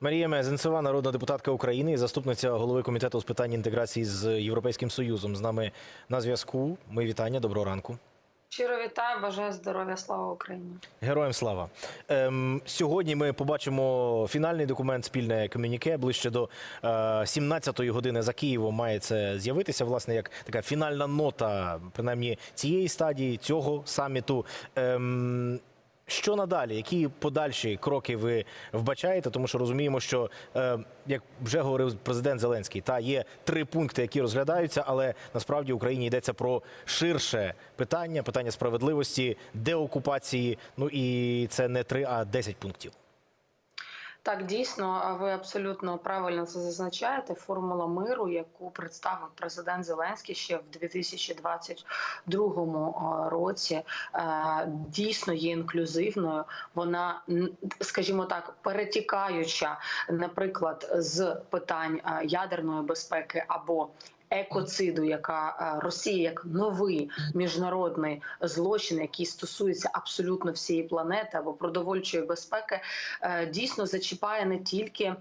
Марія Мезенцева, народна депутатка України і заступниця голови комітету з питань інтеграції з Європейським Союзом. З нами на зв'язку. Ми вітання. Доброго ранку. Щиро вітаю, бажаю здоров'я, слава Україні. Героям слава. Ем, сьогодні ми побачимо фінальний документ спільне комюніке. Ближче до е, 17-ї години за Києвом має це з'явитися. Власне, як така фінальна нота, принаймні цієї стадії цього саміту. Ем, що надалі? Які подальші кроки ви вбачаєте? Тому що розуміємо, що е, як вже говорив президент Зеленський, та є три пункти, які розглядаються, але насправді Україні йдеться про ширше питання, питання справедливості, деокупації. Ну і це не три, а десять пунктів. Так, дійсно, ви абсолютно правильно це зазначаєте. Формула миру, яку представив президент Зеленський ще в 2022 році, дійсно є інклюзивною. Вона, скажімо так, перетікаюча, наприклад, з питань ядерної безпеки або Екоциду, яка е, Росія як новий міжнародний злочин, який стосується абсолютно всієї планети або продовольчої безпеки, е, дійсно зачіпає не тільки е,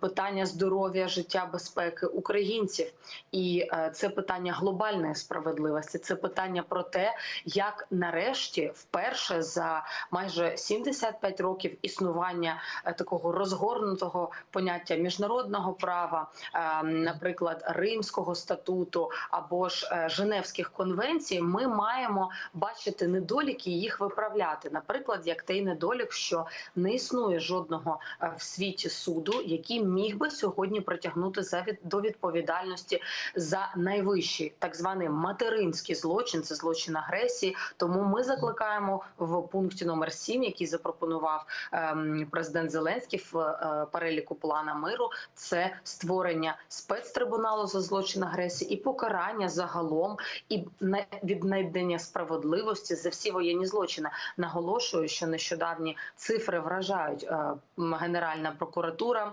питання здоров'я, життя, безпеки українців, і це питання глобальної справедливості. Це питання про те, як нарешті вперше за майже 75 років існування такого розгорнутого поняття міжнародного права, е, наприклад, Римського статуту або ж е, Женевських конвенцій, ми маємо бачити недоліки і їх виправляти. Наприклад, як той недолік, що не існує жодного е, в світі суду, який міг би сьогодні притягнути за від до відповідальності за найвищий так званий материнський злочин, це злочин агресії. Тому ми закликаємо в пункті номер 7, який запропонував ем, президент Зеленський в е, переліку плана миру, це створення спецтрибуналу за злочин агресії і покарання загалом і на- віднайдення справедливості за всі воєнні злочини. Наголошую, що нещодавні цифри вражають Е, Генеральна прокуратура.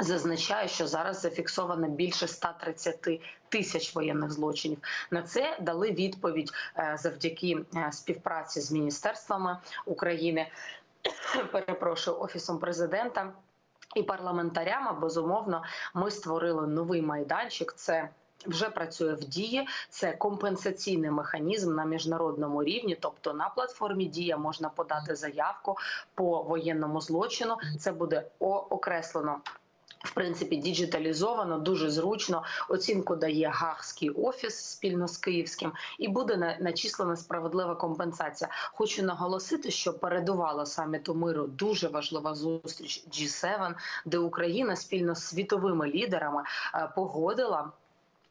Зазначає, що зараз зафіксовано більше 130 тисяч воєнних злочинів. На це дали відповідь е, завдяки е, співпраці з міністерствами України. Перепрошую офісом президента і парламентарями. Безумовно, ми створили новий майданчик. Це вже працює в дії. Це компенсаційний механізм на міжнародному рівні. Тобто на платформі Дія можна подати заявку по воєнному злочину. Це буде окреслено. В принципі, діджиталізовано, дуже зручно. Оцінку дає Гаагський офіс спільно з Київським, і буде на- начислена справедлива компенсація. Хочу наголосити, що передувала саміту миру дуже важлива зустріч G7, де Україна спільно з світовими лідерами е, погодила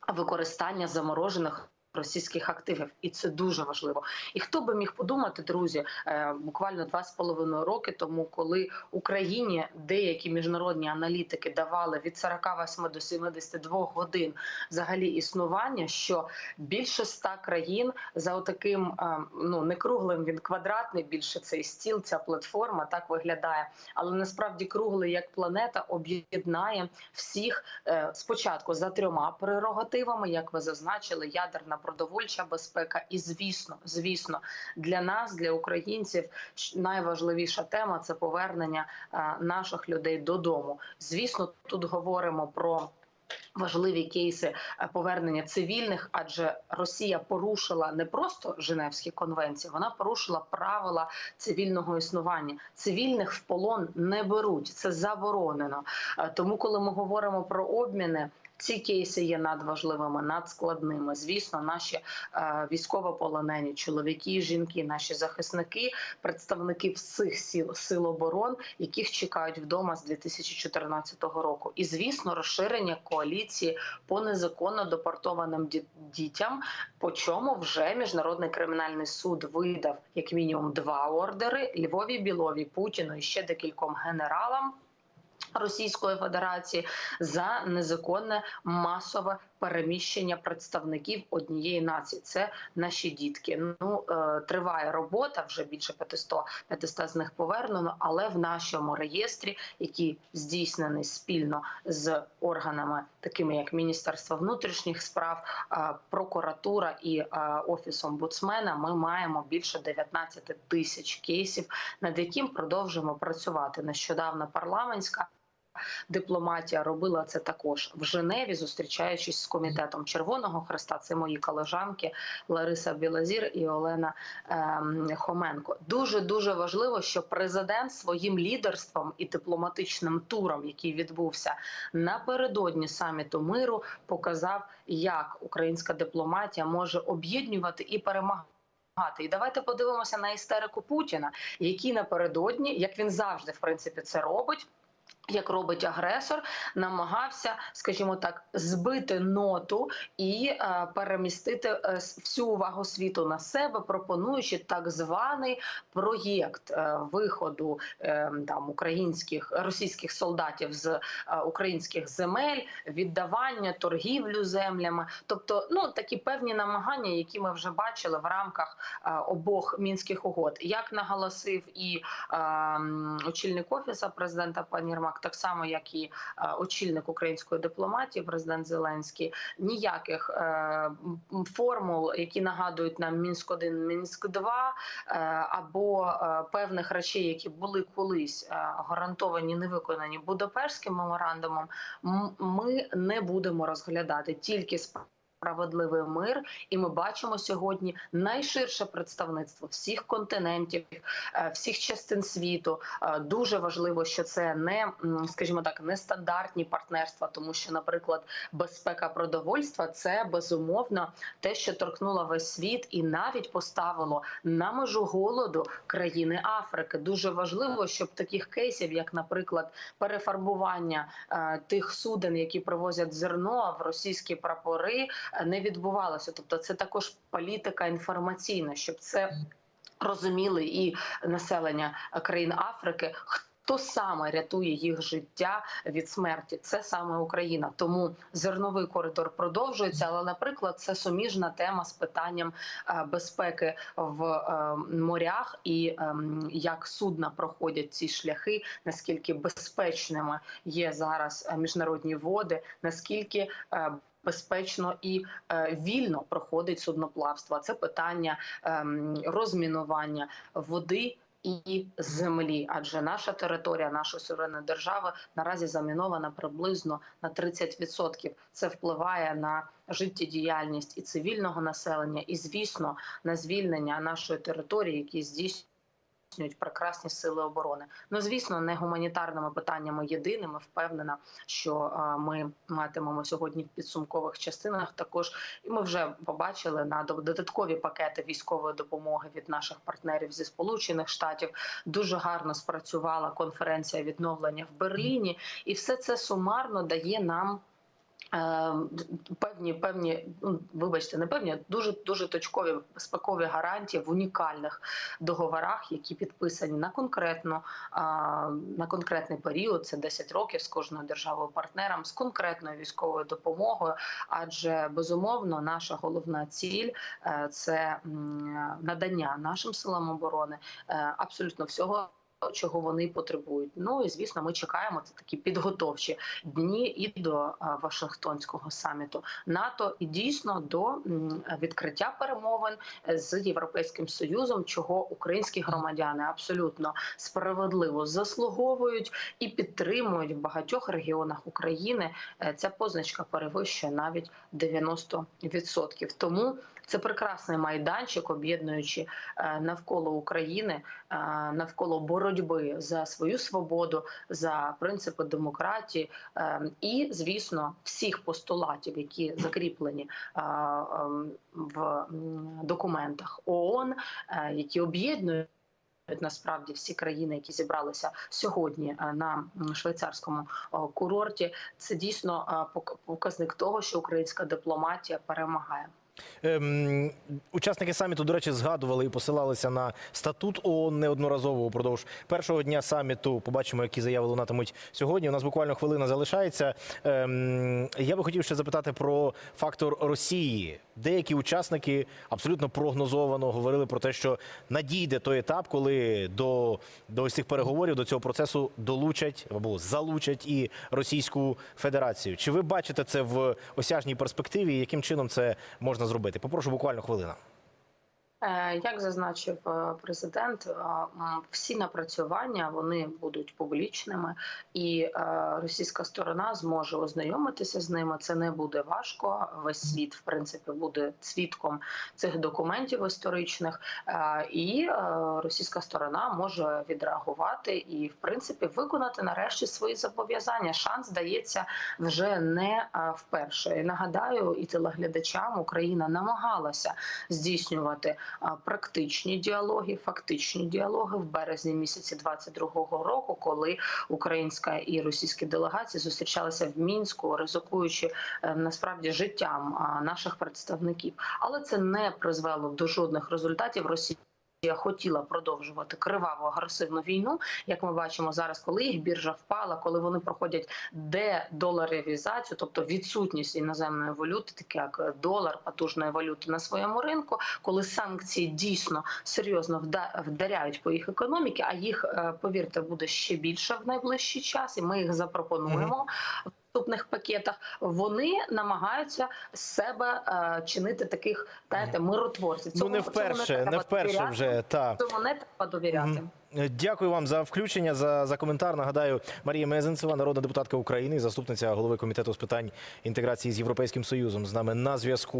використання заморожених. Російських активів, і це дуже важливо. І хто би міг подумати, друзі, е, буквально два з половиною роки тому, коли Україні деякі міжнародні аналітики давали від 48 до 72 годин взагалі існування, що більше ста країн за отаким е, ну не круглим, він квадратний, більше цей стіл, ця платформа так виглядає. Але насправді круглий як планета об'єднає всіх е, спочатку за трьома прерогативами, як ви зазначили, ядерна продовольча безпека. І звісно, звісно, для нас, для українців, найважливіша тема це повернення е, наших людей додому. Звісно, тут говоримо про. Важливі кейси е, повернення цивільних, адже Росія порушила не просто Женевські конвенції, вона порушила правила цивільного існування. Цивільних в полон не беруть, це заборонено. Е, Тому, коли ми говоримо про обміни, ці кейси є надважливими, надскладними. Звісно, наші е, військовополонені, чоловіки, жінки, наші захисники, представники всіх сил сил оборон, яких чекають вдома з 2014 року. І звісно, розширення коаліції по незаконно депортованим дітям. По чому вже міжнародний кримінальний суд видав як мінімум два ордери Львові Білові, Путіну і ще декільком генералам. Російської Федерації за незаконне масове переміщення представників однієї нації. Це наші дітки. Ну е, триває робота вже більше 500, 500 з них повернено, але в нашому реєстрі, який здійснений спільно з органами, такими як Міністерство внутрішніх справ, е, прокуратура і е, офіс омбудсмена, ми маємо більше 19 тисяч кейсів, над яким продовжуємо працювати. Нещодавно парламентська дипломатія робила це також в Женеві, зустрічаючись з комітетом Червоного Хреста. Це мої колежанки Лариса Білозір і Олена ем, Хоменко. Дуже дуже важливо, що президент своїм лідерством і дипломатичним туром, який відбувся напередодні саміту миру, показав, як українська дипломатія може об'єднувати і перемагати. І давайте подивимося на істерику Путіна, який напередодні, як він завжди в принципі це робить. Як робить агресор, намагався, скажімо так, збити ноту і е, перемістити е, всю увагу світу на себе, пропонуючи так званий проєкт е, виходу там українських російських солдатів з українських земель, віддавання торгівлю землями, тобто ну такі певні намагання, які ми вже бачили в рамках обох мінських угод, як наголосив і е, очільник офісу президента пан Єрмак, так само як і е, очільник української дипломатії, президент Зеленський, ніяких е, формул, які нагадують нам мінськ 1 мінськ 2 е, або певних речей, які були колись гарантовані, не виконані Будапештським меморандумом, ми не будемо розглядати. Тільки справедливий мир, і ми бачимо сьогодні найширше представництво всіх континентів, е, всіх частин світу. Е, Дуже важливо, що це не, скажімо так, не стандартні партнерства, тому що, наприклад, безпека продовольства це безумовно те, що торкнуло весь світ, і навіть поставило на межу голоду країни Африки. Дуже важливо, щоб таких кейсів, як, наприклад, перефарбування е, тих суден, які привозять зерно в російські прапори, не відбувалося. Тобто, це також політика інформаційна, щоб це розуміли і населення країн Африки. Хто саме рятує їх життя від смерті? Це саме Україна. Тому зерновий коридор продовжується. Але, наприклад, це суміжна тема з питанням е, безпеки в е, морях і ем, як судна проходять ці шляхи, наскільки безпечними є зараз е, міжнародні води, наскільки е, Безпечно і е, вільно проходить судноплавство. Це питання ем, розмінування води і землі, адже наша територія, наша суверенна держава наразі замінована приблизно на 30%. Це впливає на життєдіяльність і цивільного населення, і звісно на звільнення нашої території, які здійснюють прекрасні сили оборони. Ну звісно, не гуманітарними питаннями єдиними. Впевнена, що е, ми матимемо сьогодні в підсумкових частинах. Також і ми вже побачили на додаткові пакети військової допомоги від наших партнерів зі Сполучених Штатів. Дуже гарно спрацювала конференція відновлення в Берліні, і все це сумарно дає нам. Певні, певні, ну вибачте, не певні, дуже дуже точкові безпекові гарантії в унікальних договорах, які підписані на конкретно на конкретний період. Це 10 років з кожною державою партнером з конкретною військовою допомогою. Адже безумовно наша головна ціль е, це надання нашим силам оборони е, абсолютно всього. Чого вони потребують. Ну і звісно, ми чекаємо це такі підготовчі дні і до е, Вашингтонського саміту НАТО, і дійсно до відкриття перемовин з європейським союзом, чого українські громадяни абсолютно справедливо заслуговують і підтримують в багатьох регіонах України. Е, Ця позначка перевищує навіть 90%. Тому це прекрасний майданчик, об'єднуючи е, навколо України, е, навколо боротьби за свою свободу, за принципи демократії е, і, звісно, всіх постулатів, які закріплені в документах ООН, які об'єднують. Насправді всі країни, які зібралися сьогодні на швейцарському курорті, це дійсно показник того, що українська дипломатія перемагає. Ем, учасники саміту, до речі, згадували і посилалися на статут ООН неодноразово упродовж першого дня саміту. Побачимо, які заяви лунатимуть сьогодні. У нас буквально хвилина залишається. Ем, я би хотів ще запитати про фактор Росії. Деякі учасники абсолютно прогнозовано говорили про те, що надійде той етап, коли до, до ось цих переговорів, до цього процесу долучать або залучать і Російську Федерацію. Чи ви бачите це в осяжній перспективі? Яким чином це можна зробити? Попрошу буквально хвилина. Е, Як зазначив е, президент, е, всі напрацювання вони будуть публічними, і російська сторона зможе ознайомитися з ними. Це не буде важко. Весь світ, в принципі, буде свідком цих документів історичних, і російська сторона може відреагувати і, в принципі, виконати нарешті свої зобов'язання. Шанс дається вже не вперше. Нагадаю, і телеглядачам Україна намагалася здійснювати практичні діалоги, фактичні діалоги в березні місяці 22-го року, коли українська і російські делегації зустрічалися в мінську, ризикуючи е, насправді життям наших представників. Але це не призвело до жодних результатів. Росія хотіла продовжувати криваву агресивну війну, як ми бачимо зараз, коли їх біржа впала, коли вони проходять дедоларизацію, тобто відсутність іноземної валюти, таке як долар, потужної валюти на своєму ринку, коли санкції дійсно серйозно вда- вдаряють по їх економіці, а їх, е, повірте, буде ще більше в найближчий час, і ми їх запропонуємо. Наступних пакетах вони намагаються з себе е, чинити таких знаєте, миротворців. Ну не вперше, не вперше довіряти. вже та. Цьому не треба довіряти. Дякую вам за включення, за, за коментар. Нагадаю, Марія Мезенцева, народна депутатка України, заступниця голови комітету з питань інтеграції з Європейським Союзом, з нами на зв'язку.